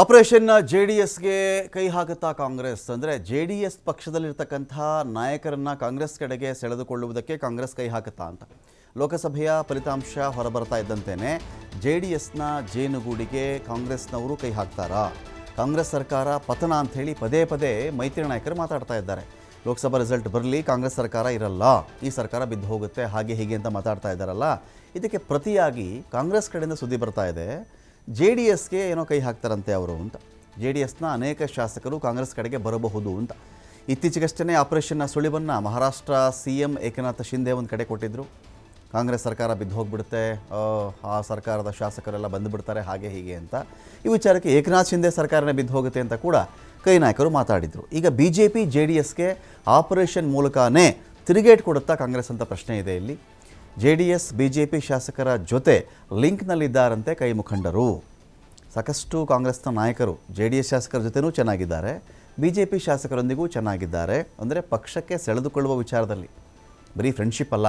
Operation J D ಎಸ್ಗೆ ಕೈ ಹಾಕುತ್ತಾ ಕಾಂಗ್ರೆಸ್ ಅಂದರೆ ಜೆ ಡಿ ಎಸ್ ಪಕ್ಷದಲ್ಲಿರ್ತಕ್ಕಂಥ ನಾಯಕರನ್ನು ಕಾಂಗ್ರೆಸ್ ಕಡೆಗೆ ಸೆಳೆದುಕೊಳ್ಳುವುದಕ್ಕೆ ಕಾಂಗ್ರೆಸ್ ಕೈ ಹಾಕುತ್ತಾ ಅಂತ. ಲೋಕಸಭೆಯ ಫಲಿತಾಂಶ ಹೊರಬರ್ತಾ ಇದ್ದಂತೆಯೇ ಜೆ ಡಿ ಎಸ್ನ ಜೇನುಗೂಡಿಗೆ ಕಾಂಗ್ರೆಸ್ನವರು ಕೈ ಹಾಕ್ತಾರಾ? ಕಾಂಗ್ರೆಸ್ ಸರ್ಕಾರ ಪತನ ಅಂಥೇಳಿ ಪದೇ ಪದೇ ಮೈತ್ರಿ ನಾಯಕರು ಮಾತಾಡ್ತಾ ಇದ್ದಾರೆ. ಲೋಕಸಭಾ ರಿಸಲ್ಟ್ ಬರಲಿ, ಕಾಂಗ್ರೆಸ್ ಸರ್ಕಾರ ಇರಲ್ಲ, ಈ ಸರ್ಕಾರ ಬಿದ್ದು ಹೋಗುತ್ತೆ, ಹಾಗೆ ಹೀಗೆ ಅಂತ ಮಾತಾಡ್ತಾ ಇದ್ದಾರಲ್ಲ. ಇದಕ್ಕೆ ಪ್ರತಿಯಾಗಿ ಕಾಂಗ್ರೆಸ್ ಕಡೆಯಿಂದ ಸುದ್ದಿ ಬರ್ತಾ ಇದೆ. ಜೆ ಡಿ ಎಸ್ಗೆ ಏನೋ ಕೈ ಹಾಕ್ತಾರಂತೆ ಅವರು ಅಂತ. ಜೆ ಡಿ ಎಸ್ನ ಅನೇಕ ಶಾಸಕರು ಕಾಂಗ್ರೆಸ್ ಕಡೆಗೆ ಬರಬಹುದು ಅಂತ. ಇತ್ತೀಚೆಗಷ್ಟೇ ಆಪರೇಷನ್ನ ಸುಳಿವನ್ನು ಮಹಾರಾಷ್ಟ್ರ ಸಿ ಎಂ ಏಕನಾಥ ಶಿಂದೆ ಒಂದು ಕಡೆ ಕೊಟ್ಟಿದ್ದರು ಕಾಂಗ್ರೆಸ್ ಸರ್ಕಾರ ಬಿದ್ದು ಹೋಗ್ಬಿಡುತ್ತೆ. ಆ, ಸರ್ಕಾರದ ಶಾಸಕರೆಲ್ಲ ಬಂದುಬಿಡ್ತಾರೆ ಹಾಗೆ ಹೀಗೆ ಅಂತ. ಈ ವಿಚಾರಕ್ಕೆ ಏಕನಾಥ್ ಶಿಂದೆ ಸರ್ಕಾರನೇ ಬಿದ್ದು ಹೋಗುತ್ತೆ ಅಂತ ಕೂಡ ಕೈ ನಾಯಕರು ಮಾತಾಡಿದರು. ಈಗ B J P J D ಎಸ್ಗೆ ಆಪರೇಷನ್ ಮೂಲಕನೇ ತಿರುಗೇಟ್ ಕೊಡುತ್ತಾ ಕಾಂಗ್ರೆಸ್ ಅಂತ ಪ್ರಶ್ನೆ ಇದೆ ಇಲ್ಲಿ. J D S B J P ಶಾಸಕರ ಜೊತೆ ಲಿಂಕ್ನಲ್ಲಿದ್ದಾರಂತೆ ಕೈ ಮುಖಂಡರು. ಸಾಕಷ್ಟು ಕಾಂಗ್ರೆಸ್ನ ನಾಯಕರು ಜೆ ಡಿ ಎಸ್ ಶಾಸಕರ ಜೊತೆನೂ ಚೆನ್ನಾಗಿದ್ದಾರೆ ಬಿ ಜೆ ಪಿ ಶಾಸಕರೊಂದಿಗೂ ಚೆನ್ನಾಗಿದ್ದಾರೆ ಅಂದರೆ ಪಕ್ಷಕ್ಕೆ ಸೆಳೆದುಕೊಳ್ಳುವ ವಿಚಾರದಲ್ಲಿ. ಬರೀ ಫ್ರೆಂಡ್ಶಿಪ್ ಅಲ್ಲ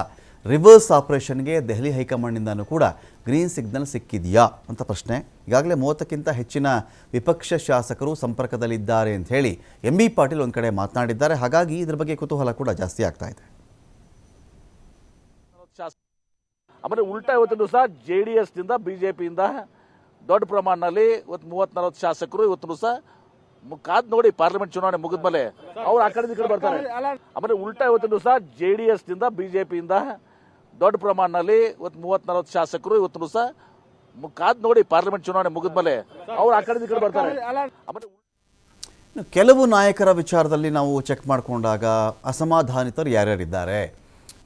ರಿವರ್ಸ್ ಆಪರೇಷನ್ಗೆ ದೆಹಲಿ ಹೈಕಮಾಂಡ್ನಿಂದನೂ ಕೂಡ ಗ್ರೀನ್ ಸಿಗ್ನಲ್ ಸಿಕ್ಕಿದೆಯಾ ಅಂತ ಪ್ರಶ್ನೆ. ಈಗಾಗಲೇ ಮೂವತ್ತಕ್ಕಿಂತ ಹೆಚ್ಚಿನ ವಿಪಕ್ಷ ಶಾಸಕರು ಸಂಪರ್ಕದಲ್ಲಿದ್ದಾರೆ ಅಂತ ಹೇಳಿ ಎಂ ಬಿ ಪಾಟೀಲ್ ಒಂದು ಕಡೆ ಮಾತನಾಡಿದ್ದಾರೆ. ಹಾಗಾಗಿ ಇದ್ರ ಬಗ್ಗೆ ಕುತೂಹಲ ಕೂಡ ಜಾಸ್ತಿ ಆಗ್ತಾ ಇದೆ. ಆಮೇಲೆ ಉಲ್ಟಾ ಇವತ್ತಿನ ದಿವಸ ಜೆ ಡಿ ಎಸ್ನಿಂದ ಬಿಜೆಪಿಯಿಂದ ದೊಡ್ಡ ಪ್ರಮಾಣದಲ್ಲಿ ಇವತ್ತು ಮೂವತ್ ನಲವತ್ತು ಶಾಸಕರು ಇವತ್ತು ದಿವಸ ಕಾದ್ ನೋಡಿ ಪಾರ್ಲಿಮೆಂಟ್ ಚುನಾವಣೆ ಮುಗಿದ್ಮೇಲೆ ಅವ್ರು ಆ ಕಡೆ ಕಡೆ ಬರ್ತಾರೆ. ಆಮೇಲೆ ಉಲ್ಟಾ ಇವತ್ತಿನ ದಿವಸ ಜೆ ಡಿ ಎಸ್ನಿಂದ ಬಿಜೆಪಿಯಿಂದ ದೊಡ್ಡ ಪ್ರಮಾಣದಲ್ಲಿ ಇವತ್ತು ಮೂವತ್ ನಲವತ್ತು ಶಾಸಕರು ಇವತ್ತು ದಿವಸ ಕಾದ್ ನೋಡಿ ಪಾರ್ಲಿಮೆಂಟ್ ಚುನಾವಣೆ ಮುಗಿದ್ಮೇಲೆ ಅವ್ರು ಆ ಕಡೆ ಕಡೆ ಬರ್ತಾರೆ. ಆಮೇಲೆ ಕೆಲವು ನಾಯಕರ ವಿಚಾರದಲ್ಲಿ ನಾವು ಚೆಕ್ ಮಾಡಿಕೊಂಡಾಗ ಅಸಮಾಧಾನಿತರು ಯಾರ್ಯಾರಿದ್ದಾರೆ?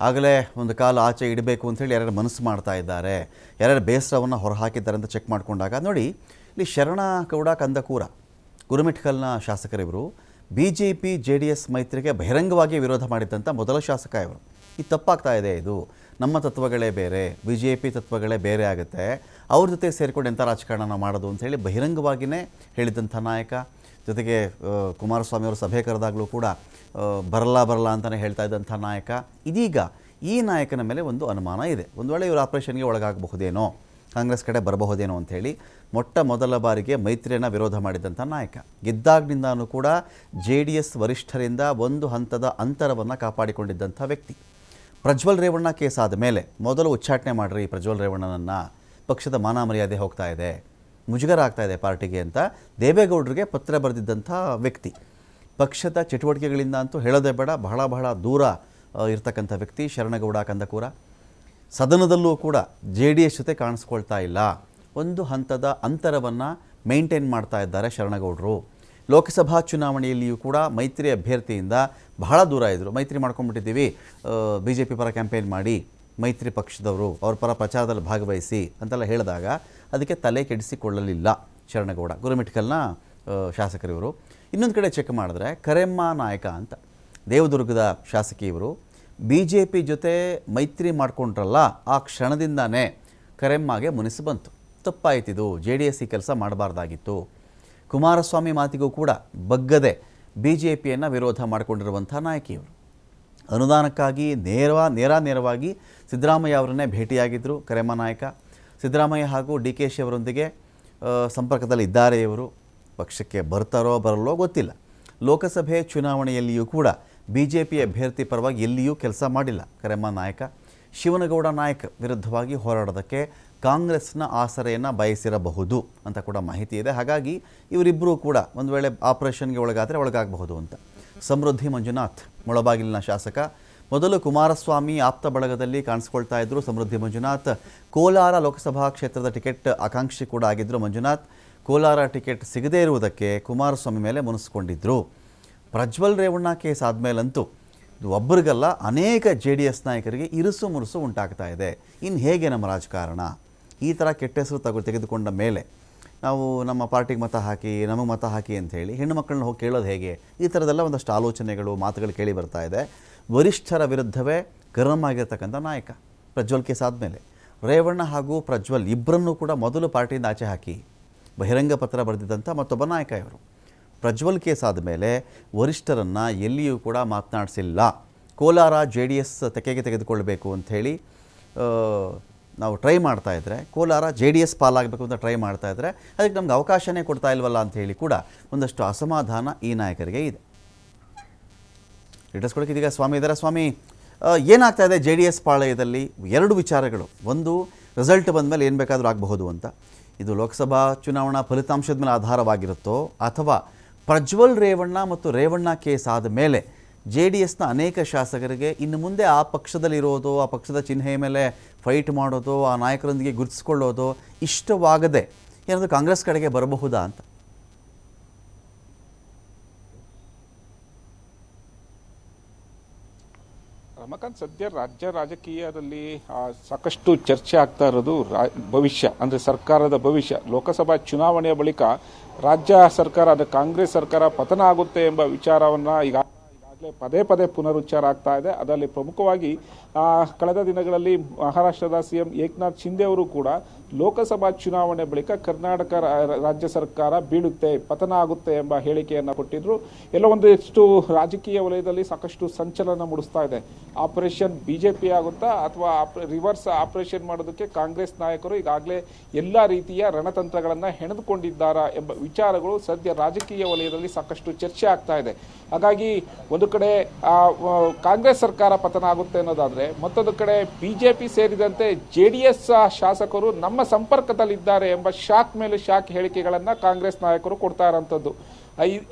ಆಗಲೇ ಒಂದು ಕಾಲ ಆಚೆ ಇಡಬೇಕು ಅಂತೇಳಿ ಯಾರ್ಯಾರು ಮನಸ್ಸು ಮಾಡ್ತಾ ಇದ್ದಾರೆ, ಯಾರ್ಯಾರು ಬೇಸರವನ್ನು ಹೊರಹಾಕಿದ್ದಾರೆ ಅಂತ ಚೆಕ್ ಮಾಡಿಕೊಂಡಾಗ ನೋಡಿ, ಇಲ್ಲಿ ಶರಣ ಗೌಡ, ಕಂದಕೂರ ಗುರುಮಿಠಕಲ್ನ ಶಾಸಕರಿವರು B J P J D S ಮೈತ್ರಿಗೆ ಬಹಿರಂಗವಾಗಿ ವಿರೋಧ ಮಾಡಿದ್ದಂಥ ಮೊದಲ ಶಾಸಕ ಇವರು. ಇದು ತಪ್ಪಾಗ್ತಾ ಇದೆ ಇದು. ನಮ್ಮ ತತ್ವಗಳೇ ಬೇರೆ ಬಿ ಜೆ ಪಿ ತತ್ವಗಳೇ ಬೇರೆ ಆಗುತ್ತೆ. ಅವ್ರ ಜೊತೆ ಸೇರಿಕೊಂಡು ಎಂಥ ರಾಜಕಾರಣ ಮಾಡೋದು ಅಂಥೇಳಿ ಬಹಿರಂಗವಾಗಿಯೇ ಹೇಳಿದಂಥ ನಾಯಕ. ಜೊತೆಗೆ ಕುಮಾರಸ್ವಾಮಿ ಅವರು ಸಭೆ ಕರೆದಾಗಲೂ ಕೂಡ ಬರಲ್ಲ ಬರಲ್ಲ ಅಂತಲೇ ಹೇಳ್ತಾ ಇದ್ದಂಥ ನಾಯಕ. ಇದೀಗ ಈ ನಾಯಕನ ಮೇಲೆ ಒಂದು ಅನುಮಾನ ಇದೆ. ಒಂದು ವೇಳೆ ಇವರು ಆಪರೇಷನ್ಗೆ ಒಳಗಾಗಬಹುದೇನೋ, ಕಾಂಗ್ರೆಸ್ ಕಡೆ ಬರಬಹುದೇನೋ ಅಂಥೇಳಿ ಮೊಟ್ಟ ಮೊದಲ ಬಾರಿಗೆ ಮೈತ್ರಿಯನ್ನು ವಿರೋಧ ಮಾಡಿದಂಥ ನಾಯಕ. ಗೆದ್ದಾಗ್ನಿಂದಾನೂ ಕೂಡ ಜೆ ಡಿ ಎಸ್ ವರಿಷ್ಠರಿಂದ ಒಂದು ಹಂತದ ಅಂತರವನ್ನು ಕಾಪಾಡಿಕೊಂಡಿದ್ದಂಥ ವ್ಯಕ್ತಿ. ಪ್ರಜ್ವಲ್ ರೇವಣ್ಣ ಕೇಸ್ ಆದ ಮೇಲೆ ಮೊದಲು ಉಚ್ಚಾಟನೆ ಈ ಪ್ರಜ್ವಲ್ ರೇವಣ್ಣನನ್ನು, ಪಕ್ಷದ ಮಾನ ಮರ್ಯಾದೆ ಹೋಗ್ತಾ ಇದೆ, ಮುಜುಗರ ಆಗ್ತಾ ಇದೆ ಪಾರ್ಟಿಗೆ ಅಂತ ದೇವೇಗೌಡರಿಗೆ ಪತ್ರ ಬರೆದಿದ್ದಂಥ ವ್ಯಕ್ತಿ. ಪಕ್ಷದ ಚಟುವಟಿಕೆಗಳಿಂದ ಅಂತೂ ಹೇಳೋದೇ ಬೇಡ, ಬಹಳ ಬಹಳ ದೂರ ಇರ್ತಕ್ಕಂಥ ವ್ಯಕ್ತಿ ಶರಣಗೌಡ ಕಂದಕೂರ. ಸದನದಲ್ಲೂ ಕೂಡ ಜೆ ಡಿ ಎಸ್ ಜೊತೆ ಕಾಣಿಸ್ಕೊಳ್ತಾ ಇಲ್ಲ. ಒಂದು ಹಂತದ ಅಂತರವನ್ನು ಮೇಂಟೈನ್ ಮಾಡ್ತಾ ಇದ್ದಾರೆ ಶರಣಗೌಡರು. ಲೋಕಸಭಾ ಚುನಾವಣೆಯಲ್ಲಿಯೂ ಕೂಡ ಮೈತ್ರಿ ಅಭ್ಯರ್ಥಿಯಿಂದ ಬಹಳ ದೂರ ಇದ್ದರು ಮೈತ್ರಿ ಮಾಡ್ಕೊಂಡ್ಬಿಟ್ಟಿದ್ದೀವಿ. ಬಿ ಜೆ ಪಿ ಪರ ಕ್ಯಾಂಪೇನ್ ಮಾಡಿ ಮೈತ್ರಿ ಪಕ್ಷದವರು, ಅವ್ರ ಪರ ಪ್ರಚಾರದಲ್ಲಿ ಭಾಗವಹಿಸಿ ಅಂತೆಲ್ಲ ಹೇಳಿದಾಗ ಅದಕ್ಕೆ ತಲೆ ಕೆಡಿಸಿಕೊಳ್ಳಲಿಲ್ಲ ಶರಣಗೌಡ. ಗುರುಮಿಟ್ಕಲ್ನ ಶಾಸಕರಿವರು. ಇನ್ನೊಂದು ಕಡೆ ಚೆಕ್ ಮಾಡಿದ್ರೆ ಕರೆಮ್ಮ ನಾಯಕ ಅಂತ. ದೇವದುರ್ಗದ ಶಾಸಕಿಯವರು ಬಿ ಜೆ ಪಿ ಜೊತೆ ಮೈತ್ರಿ ಮಾಡಿಕೊಂಡ್ರಲ್ಲ, ಆ ಕ್ಷಣದಿಂದಾನೇ ಕರೆಮ್ಮಗೆ ಮುನಿಸು ಬಂತು. ತಪ್ಪಾಯ್ತಿದು ಜೆ ಡಿ ಎಸ್ ಈ ಕೆಲಸ ಮಾಡಬಾರ್ದಾಗಿತ್ತು. ಕುಮಾರಸ್ವಾಮಿ ಮಾತಿಗೂ ಕೂಡ ಬಗ್ಗದೆ ಬಿ ಜೆ ಪಿಯನ್ನು ವಿರೋಧ ಮಾಡಿಕೊಂಡಿರುವಂಥ ನಾಯಕಿ ಇವರು ಅನುದಾನಕ್ಕಾಗಿ ನೇರ ನೇರ ನೇರವಾಗಿ ಸಿದ್ದರಾಮಯ್ಯ ಅವರನ್ನೇ ಭೇಟಿಯಾಗಿದ್ದರು ಕರೆಮ್ಮ ನಾಯಕ. ಸಿದ್ದರಾಮಯ್ಯ ಹಾಗೂ ಡಿ ಕೆ ಶಿ ಅವರೊಂದಿಗೆ ಸಂಪರ್ಕದಲ್ಲಿ ಇದ್ದಾರೆ ಇವರು. ಪಕ್ಷಕ್ಕೆ ಬರ್ತಾರೋ ಬರಲ್ಲೋ ಗೊತ್ತಿಲ್ಲ. ಲೋಕಸಭೆ ಚುನಾವಣೆಯಲ್ಲಿಯೂ ಕೂಡ ಬಿ ಜೆ ಪಿ ಅಭ್ಯರ್ಥಿ ಪರವಾಗಿ ಎಲ್ಲಿಯೂ ಕೆಲಸ ಮಾಡಿಲ್ಲ. ಕರೆಮ್ಮ ನಾಯಕ, ಶಿವನಗೌಡ ನಾಯಕ್ ವಿರುದ್ಧವಾಗಿ ಹೋರಾಡೋದಕ್ಕೆ ಕಾಂಗ್ರೆಸ್ನ ಆಸರೆಯನ್ನು ಬಯಸಿರಬಹುದು ಅಂತ ಕೂಡ ಮಾಹಿತಿ ಇದೆ. ಹಾಗಾಗಿ ಇವರಿಬ್ಬರೂ ಕೂಡ ಒಂದು ವೇಳೆ ಆಪರೇಷನ್ಗೆ ಒಳಗಾದರೆ ಒಳಗಾಗಬಹುದು ಅಂತ. ಸಮೃದ್ಧಿ ಮಂಜುನಾಥ್ ಮುಳಬಾಗಿಲಿನ ಶಾಸಕ. ಮೊದಲು ಕುಮಾರಸ್ವಾಮಿ ಆಪ್ತ ಬಳಗದಲ್ಲಿ ಕಾಣಿಸ್ಕೊಳ್ತಾ ಇದ್ದರು ಸಮೃದ್ಧಿ ಮಂಜುನಾಥ್. ಕೋಲಾರ ಲೋಕಸಭಾ ಕ್ಷೇತ್ರದ ಟಿಕೆಟ್ ಆಕಾಂಕ್ಷಿ ಕೂಡ ಆಗಿದ್ದರು ಮಂಜುನಾಥ್. ಕೋಲಾರ ಟಿಕೆಟ್ ಸಿಗದೇ ಇರುವುದಕ್ಕೆ ಕುಮಾರಸ್ವಾಮಿ ಮೇಲೆ ಮುನಿಸ್ಕೊಂಡಿದ್ರು. ಪ್ರಜ್ವಲ್ ರೇವಣ್ಣ ಕೇಸ್ ಆದಮೇಲಂತೂ ಇದು ಒಬ್ಬರಿಗಲ್ಲ ಅನೇಕ ಜೆ ಡಿ ಎಸ್ ನಾಯಕರಿಗೆ ಇರುಸು ಮುರುಸು ಉಂಟಾಗ್ತಾ ಇದೆ. ಇನ್ನು ಹೇಗೆ ನಮ್ಮ ರಾಜಕಾರಣ? ಈ ಥರ ಕೆಟ್ಟ ಹೆಸರು ತಗೊ ತೆಗೆದುಕೊಂಡ ಮೇಲೆ ನಾವು ನಮ್ಮ ಪಾರ್ಟಿಗೆ ಮತ ಹಾಕಿ, ನಮಗೆ ಮತ ಹಾಕಿ ಅಂತ ಹೆಣ್ಣು ಮಕ್ಕಳನ್ನ ಹೋಗಿ ಕೇಳೋದು ಹೇಗೆ? ಈ ಥರದೆಲ್ಲ ಒಂದಷ್ಟು ಆಲೋಚನೆಗಳು, ಮಾತುಗಳು ಕೇಳಿ ಬರ್ತಾ ಇದೆ. ವರಿಷ್ಠರ ವಿರುದ್ಧವೇ ಗರಂ ಆಗಿರ್ತಕ್ಕಂಥ ನಾಯಕ ಪ್ರಜ್ವಲ್ ಕೇಸ್ ಆದಮೇಲೆ. ರೇವಣ್ಣ ಹಾಗೂ ಪ್ರಜ್ವಲ್ ಇಬ್ಬರನ್ನೂ ಕೂಡ ಮೊದಲು ಪಾರ್ಟಿಯಿಂದ ಆಚೆ ಹಾಕಿ, ಬಹಿರಂಗ ಪತ್ರ ಬರೆದಿದ್ದಂಥ ಮತ್ತೊಬ್ಬ ನಾಯಕ ಇವರು. ಪ್ರಜ್ವಲ್ ಕೇಸ್ ಆದಮೇಲೆ ವರಿಷ್ಠರನ್ನು ಎಲ್ಲಿಯೂ ಕೂಡ ಮಾತನಾಡಿಸಿಲ್ಲ. ಕೋಲಾರ ಜೆ ಡಿ ಎಸ್ ತೆಕೆಗೆ ತೆಗೆದುಕೊಳ್ಬೇಕು ಅಂಥೇಳಿ ನಾವು ಟ್ರೈ ಮಾಡ್ತಾ ಇದ್ದರೆ ಕೋಲಾರ ಜೆ ಡಿ ಎಸ್ ಪಾಲಾಗಬೇಕು ಅಂತ ಟ್ರೈ ಮಾಡ್ತಾ ಇದ್ರೆ ಅದಕ್ಕೆ ನಮ್ಗೆ ಅವಕಾಶನೇ ಕೊಡ್ತಾ ಇಲ್ವಲ್ಲ ಅಂತ ಕೂಡ ಒಂದಷ್ಟು ಅಸಮಾಧಾನ ಈ ನಾಯಕರಿಗೆ ಇದೆ. ಡೀಟೇಲ್ಸ್ ಕೊಡೋಕೆ ಇದೀಗ ಸ್ವಾಮಿ ಇದ್ದಾರೆ ಸ್ವಾಮಿ. ಏನಾಗ್ತಾ ಇದೆ ಜೆ ಡಿ ಎಸ್ ಪಾಳಯದಲ್ಲಿ? ಎರಡು ವಿಚಾರಗಳು. ಒಂದು ರಿಸಲ್ಟ್ ಬಂದ ಮೇಲೆ ಏನು ಬೇಕಾದರೂ ಆಗಬಹುದು ಅಂತ. ಇದು ಲೋಕಸಭಾ ಚುನಾವಣಾ ಫಲಿತಾಂಶದ ಮೇಲೆ ಆಧಾರವಾಗಿರುತ್ತೋ ಅಥವಾ ಪ್ರಜ್ವಲ್ ರೇವಣ್ಣ ಮತ್ತು ರೇವಣ್ಣ ಕೇಸ್ ಆದ ಮೇಲೆ ಜೆ ಡಿ ಎಸ್ನ ಅನೇಕ ಶಾಸಕರಿಗೆ ಇನ್ನು ಮುಂದೆ ಆ ಪಕ್ಷದಲ್ಲಿರೋದು, ಆ ಪಕ್ಷದ ಚಿಹ್ನೆ ಮೇಲೆ ಫೈಟ್ ಮಾಡೋದು, ಆ ನಾಯಕರೊಂದಿಗೆ ಗುರುತಿಸ್ಕೊಳ್ಳೋದು ಇಷ್ಟವಾಗದೆ ಏನಾದರೂ ಕಾಂಗ್ರೆಸ್ ಕಡೆಗೆ ಬರಬಹುದಾ ಅಂತ? ರಮಕಾಂತ್ ಸದ್ಯ ರಾಜ್ಯ ರಾಜಕೀಯದಲ್ಲಿ ಸಾಕಷ್ಟು ಚರ್ಚೆ ಆಗ್ತಾ ಇರೋದು ಭವಿಷ್ಯ, ಅಂದ್ರೆ ಸರ್ಕಾರದ ಭವಿಷ್ಯ. ಲೋಕಸಭಾ ಚುನಾವಣೆಯ ಬಳಿಕ ರಾಜ್ಯ ಸರ್ಕಾರ, ಅಂದ್ರೆ ಕಾಂಗ್ರೆಸ್ ಸರ್ಕಾರ ಪತನ ಆಗುತ್ತೆ ಎಂಬ ವಿಚಾರವನ್ನ ಈಗ ಪದೇ ಪದೇ ಪುನರುಚ್ಚಾರ ಆಗ್ತಾ ಇದೆ. ಅದರಲ್ಲಿ ಪ್ರಮುಖವಾಗಿ ಕಳೆದ ದಿನಗಳಲ್ಲಿ ಮಹಾರಾಷ್ಟ್ರದ ಸಿಎಂ ಏಕನಾಥ್ ಶಿಂದೆ ಅವರು ಕೂಡ ಲೋಕಸಭಾ ಚುನಾವಣೆ ಬಳಿಕ ಕರ್ನಾಟಕ ರಾಜ್ಯ ಸರ್ಕಾರ ಬೀಳುತ್ತೆ, ಪತನ ಆಗುತ್ತೆ ಎಂಬ ಹೇಳಿಕೆಯನ್ನು ಕೊಟ್ಟಿದ್ರು. ಎಲ್ಲ ಒಂದಿಷ್ಟು ರಾಜಕೀಯ ವಲಯದಲ್ಲಿ ಸಾಕಷ್ಟು ಸಂಚಲನ ಮೂಡಿಸ್ತಾ ಇದೆ. ಆಪರೇಷನ್ ಬಿಜೆಪಿ ಆಗುತ್ತಾ ಅಥವಾ ರಿವರ್ಸ್ ಆಪರೇಷನ್ ಮಾಡೋದಕ್ಕೆ ಕಾಂಗ್ರೆಸ್ ನಾಯಕರು ಈಗಾಗಲೇ ಎಲ್ಲ ರೀತಿಯ ರಣತಂತ್ರಗಳನ್ನು ಹೆಣೆದುಕೊಂಡಿದ್ದಾರಾ ಎಂಬ ವಿಚಾರಗಳು ಸದ್ಯ ರಾಜಕೀಯ ವಲಯದಲ್ಲಿ ಸಾಕಷ್ಟು ಚರ್ಚೆ ಆಗ್ತಾ ಇದೆ. ಹಾಗಾಗಿ ಒಂದು ಕಡೆ ಕಾಂಗ್ರೆಸ್ ಸರ್ಕಾರ ಪತನ ಆಗುತ್ತೆ ಅನ್ನೋದಾದ್ರೆ ಮತ್ತೊಂದು ಕಡೆ ಬಿಜೆಪಿ ಸೇರಿದಂತೆ ಜೆ ಡಿ ಎಸ್ ಶಾಸಕರು ನಮ್ಮ ಸಂಪರ್ಕದಲ್ಲಿದ್ದಾರೆ ಎಂಬ ಶಾಕ್ ಮೇಲೆ ಶಾಕ್ ಹೇಳಿಕೆಗಳನ್ನ ಕಾಂಗ್ರೆಸ್ ನಾಯಕರು ಕೊಡ್ತಾ ಇರೋಂಥದ್ದು.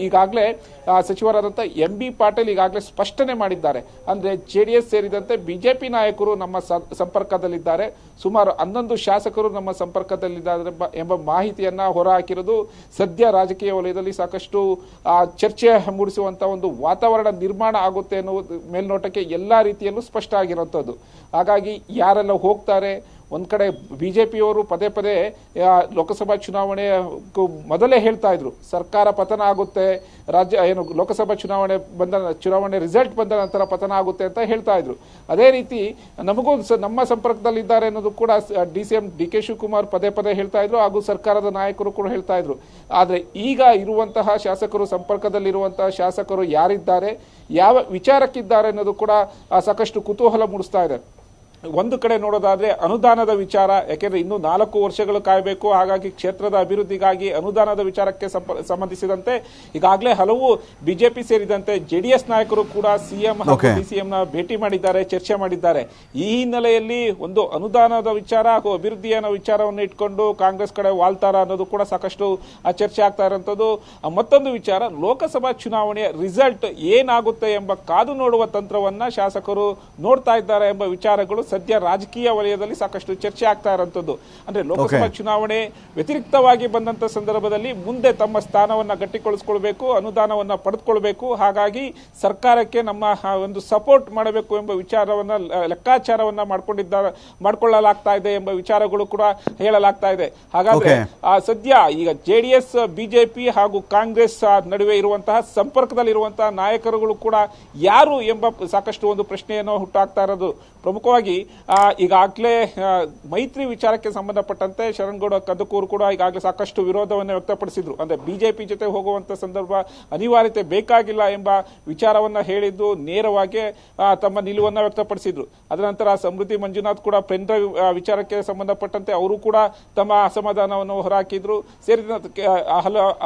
ಈಗಾಗಲೇ ಸಚಿವರಾದಂಥ ಎಂ ಬಿ ಪಾಟೀಲ್ ಈಗಾಗಲೇ ಸ್ಪಷ್ಟನೆ ಮಾಡಿದ್ದಾರೆ. ಅಂದರೆ ಜೆ ಡಿ ಎಸ್ ಸೇರಿದಂತೆ ಬಿ ಜೆ ಪಿ ನಾಯಕರು ನಮ್ಮ ಸಂಪರ್ಕದಲ್ಲಿದ್ದಾರೆ. ಸುಮಾರು ಹನ್ನೊಂದು ಶಾಸಕರು ನಮ್ಮ ಸಂಪರ್ಕದಲ್ಲಿದ್ದಾರೆ ಎಂಬ- ಮಾಹಿತಿಯನ್ನು ಹೊರಹಾಕಿರೋದು ಸದ್ಯ ರಾಜಕೀಯ ವಲಯದಲ್ಲಿ ಸಾಕಷ್ಟು ಚರ್ಚೆ ಮೂಡಿಸುವಂಥ ಒಂದು ವಾತಾವರಣ ನಿರ್ಮಾಣ ಆಗುತ್ತೆ ಅನ್ನೋ ಮೇಲ್ನೋಟಕ್ಕೆ ಎಲ್ಲ ರೀತಿಯಲ್ಲೂ ಸ್ಪಷ್ಟ ಆಗಿರುವಂಥದ್ದು ಹಾಗಾಗಿ ಯಾರೆಲ್ಲ ಹೋಗ್ತಾರೆ ಒಂದ್ ಕಡೆ ಬಿ ಜೆ ಪಿಯವರು ಪದೇ ಪದೇ ಲೋಕಸಭಾ ಚುನಾವಣೆ ಮೊದಲೇ ಹೇಳ್ತಾ ಇದ್ರು, ಸರ್ಕಾರ ಪತನ ಆಗುತ್ತೆ, ರಾಜ್ಯ, ಏನು, ಲೋಕಸಭಾ ಚುನಾವಣೆ ಬಂದ ಚುನಾವಣೆ ರಿಸಲ್ಟ್ ಬಂದ ನಂತರ ಪತನ ಆಗುತ್ತೆ ಅಂತ ಹೇಳ್ತಾ ಇದ್ರು. ಅದೇ ರೀತಿ ನಮಗೂ ಸ- ನಮ್ಮ ಸಂಪರ್ಕದಲ್ಲಿದ್ದಾರೆ ಅನ್ನೋದು ಕೂಡ D C M, D K Shivakumar ಪದೇ ಪದೇ ಹೇಳ್ತಾ ಇದ್ರು, ಹಾಗೂ ಸರ್ಕಾರದ ನಾಯಕರು ಕೂಡ ಹೇಳ್ತಾ ಇದ್ರು. ಆದರೆ ಈಗ ಇರುವಂತಹ ಶಾಸಕರು, ಸಂಪರ್ಕದಲ್ಲಿರುವಂತಹ ಶಾಸಕರು ಯಾರಿದ್ದಾರೆ, ಯಾವ ವಿಚಾರಕ್ಕಿದ್ದಾರೆ ಅನ್ನೋದು ಕೂಡ ಸಾಕಷ್ಟು ಕುತೂಹಲ ಮೂಡಿಸ್ತಾ ಇದೆ. ಒಂದು ಕಡೆ ನೋಡೋದಾದರೆ ಅನುದಾನದ ವಿಚಾರ ಯಾಕೆಂದರೆ ಇನ್ನೂ ನಾಲ್ಕು ವರ್ಷಗಳು ಕಾಯಬೇಕು. ಹಾಗಾಗಿ ಕ್ಷೇತ್ರದ ಅಭಿವೃದ್ಧಿಗಾಗಿ ಅನುದಾನದ ವಿಚಾರಕ್ಕೆ ಸಂಬಂಧಿಸಿದಂತೆ ಈಗಾಗಲೇ ಹಲವು ಬಿಜೆಪಿ ಸೇರಿದಂತೆ ಜೆಡಿಎಸ್ ನಾಯಕರು ಕೂಡ ಸಿಎಂ ಎಂ ಡಿ ಸಿ ನ ಭೇಟಿ ಮಾಡಿದ್ದಾರೆ ಚರ್ಚೆ ಮಾಡಿದ್ದಾರೆ. ಈ ಹಿನ್ನೆಲೆಯಲ್ಲಿ ಒಂದು ಅನುದಾನದ ವಿಚಾರ ಹಾಗೂ ಅಭಿವೃದ್ಧಿಯ ವಿಚಾರವನ್ನು ಇಟ್ಕೊಂಡು ಕಾಂಗ್ರೆಸ್ ಕಡೆ ವಾಲ್ತಾರ ಅನ್ನೋದು ಕೂಡ ಸಾಕಷ್ಟು ಚರ್ಚೆ ಆಗ್ತಾ ಇರೋಂಥದ್ದು. ಮತ್ತೊಂದು ವಿಚಾರ ಲೋಕಸಭಾ ಚುನಾವಣೆಯ ರಿಸಲ್ಟ್ ಏನಾಗುತ್ತೆ ಎಂಬ ಕಾದು ನೋಡುವ ತಂತ್ರವನ್ನು ಶಾಸಕರು ನೋಡ್ತಾ ಇದ್ದಾರೆ ಎಂಬ ವಿಚಾರಗಳು ಸದ್ಯ ರಾಜಕೀಯ ವಲಯದಲ್ಲಿ ಸಾಕಷ್ಟು ಚರ್ಚೆ ಆಗ್ತಾ ಇರುವಂತದ್ದು ಅಂದ್ರೆ ಲೋಕಸಭಾ ಚುನಾವಣೆ ವ್ಯತಿರಿಕ್ತವಾಗಿ ಬಂದಂತ ಸಂದರ್ಭದಲ್ಲಿ ಮುಂದೆ ತಮ್ಮ ಸ್ಥಾನವನ್ನ ಗಟ್ಟಿಗೊಳಿಸ್ಕೊಳ್ಬೇಕು ಅನುದಾನವನ್ನ ಪಡೆದುಕೊಳ್ಬೇಕು. ಹಾಗಾಗಿ ಸರ್ಕಾರಕ್ಕೆ ನಮ್ಮ ಒಂದು ಸಪೋರ್ಟ್ ಮಾಡಬೇಕು ಎಂಬ ವಿಚಾರವನ್ನ ಲೆಕ್ಕಾಚಾರವನ್ನ ಮಾಡ್ಕೊಂಡಿದ್ದಾರೆ ಮಾಡ್ಕೊಳ್ಳಲಾಗ್ತಾ ಇದೆ ಎಂಬ ವಿಚಾರಗಳು ಕೂಡ ಹೇಳಲಾಗ್ತಾ ಇದೆ. ಹಾಗಾದ್ರೆ ಸದ್ಯ ಈಗ ಜೆಡಿಎಸ್ ಬಿಜೆಪಿ ಹಾಗೂ ಕಾಂಗ್ರೆಸ್ ನಡುವೆ ಇರುವಂತಹ ಸಂಪರ್ಕದಲ್ಲಿರುವಂತಹ ನಾಯಕರುಗಳು ಕೂಡ ಯಾರು ಎಂಬ ಸಾಕಷ್ಟು ಒಂದು ಪ್ರಶ್ನೆಯನ್ನು ಹುಟ್ಟಾಗ್ತಾ ಇರೋದು. ಪ್ರಮುಖವಾಗಿ ಈಗಾಗಲೇ ಮೈತ್ರಿ ವಿಚಾರಕ್ಕೆ ಸಂಬಂಧಪಟ್ಟಂತೆ ಶರಣ್ಗೌಡ ಕದಕೂರು ಕೂಡ ಈಗಾಗಲೇ ಸಾಕಷ್ಟು ವಿರೋಧವನ್ನು ವ್ಯಕ್ತಪಡಿಸಿದ್ರು. ಅಂದ್ರೆ ಬಿಜೆಪಿ ಜೊತೆ ಹೋಗುವಂತ ಸಂದರ್ಭ ಅನಿವಾರ್ಯತೆ ಬೇಕಾಗಿಲ್ಲ ಎಂಬ ವಿಚಾರವನ್ನು ಹೇಳಿದ್ದು ನೇರವಾಗಿ ತಮ್ಮ ನಿಲುವನ್ನು ವ್ಯಕ್ತಪಡಿಸಿದ್ರು. ಅದರ ನಂತರ ಸಮೃದ್ಧಿ ಮಂಜುನಾಥ್ ಕೂಡ ಪೆಂಡ್ರ ವಿಚಾರಕ್ಕೆ ಸಂಬಂಧಪಟ್ಟಂತೆ ಅವರು ಕೂಡ ತಮ್ಮ ಅಸಮಾಧಾನವನ್ನು ಹೊರಹಾಕಿದ್ರು. ಸೇರಿದಂತೆ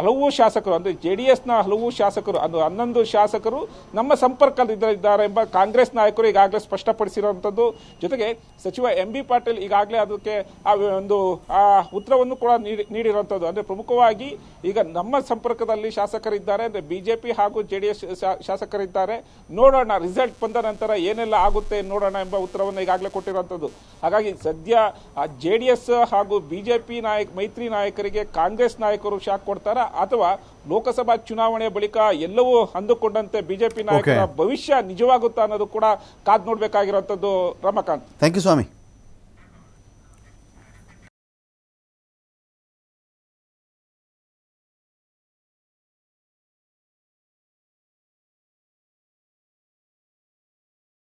ಹಲವು ಶಾಸಕರು, ಅಂದ್ರೆ ಡಿ ಎಸ್ನ ಹಲವು ಶಾಸಕರು ಅದು ಹನ್ನೊಂದು ಶಾಸಕರು ನಮ್ಮ ಸಂಪರ್ಕದಲ್ಲಿದ್ದಾರೆ ಎಂಬ ಕಾಂಗ್ರೆಸ್ ನಾಯಕರು ಈಗಾಗಲೇ ಸ್ಪಷ್ಟಪಡಿಸಿರುವಂತದ್ದು ಜೊತೆಗೆ ಸಚಿವ ಎಂ ಬಿ ಪಾಟೀಲ್ ಈಗಾಗಲೇ ಅದಕ್ಕೆ ಆ ಒಂದು, ಆ ಉತ್ತರವನ್ನು ಕೂಡ ನೀಡಿ- ನೀಡಿರುವಂಥದ್ದು. ಅಂದರೆ ಪ್ರಮುಖವಾಗಿ ಈಗ ನಮ್ಮ ಸಂಪರ್ಕದಲ್ಲಿ ಶಾಸಕರಿದ್ದಾರೆ. ಅಂದರೆ ಬಿ ಜೆ ಪಿ ಹಾಗೂ ಜೆ ಡಿ ಎಸ್ ಶಾಸಕರಿದ್ದಾರೆ. ನೋಡೋಣ ರಿಸಲ್ಟ್ ಬಂದ ನಂತರ ಏನೆಲ್ಲ ಆಗುತ್ತೆ ನೋಡೋಣ ಎಂಬ ಉತ್ತರವನ್ನು ಈಗಾಗಲೇ ಕೊಟ್ಟಿರುವಂಥದ್ದು. ಹಾಗಾಗಿ ಸದ್ಯ ಜೆ ಡಿ ಎಸ್ ಹಾಗೂ ಪಿ ನಾಯಕ, ಮೈತ್ರಿ ನಾಯಕರಿಗೆ ಕಾಂಗ್ರೆಸ್ ನಾಯಕರು ಶಾಕ್ ಕೊಡ್ತಾರಾ ಅಥವಾ ಲೋಕಸಭಾ ಚುನಾವಣೆ ಬಳಿಕ ಎಲ್ಲವೂ ಅಂದುಕೊಂಡಂತೆ ಬಿಜೆಪಿ ನಾಯಕರ ಭವಿಷ್ಯ ನಿಜವಾಗುತ್ತಾ ಅನ್ನೋದು ಕೂಡ ಕಾದ್ ನೋಡ್ಬೇಕಾಗಿರುವಂತದ್ದು ರಮಕಾಂತ್. Thank you Swami.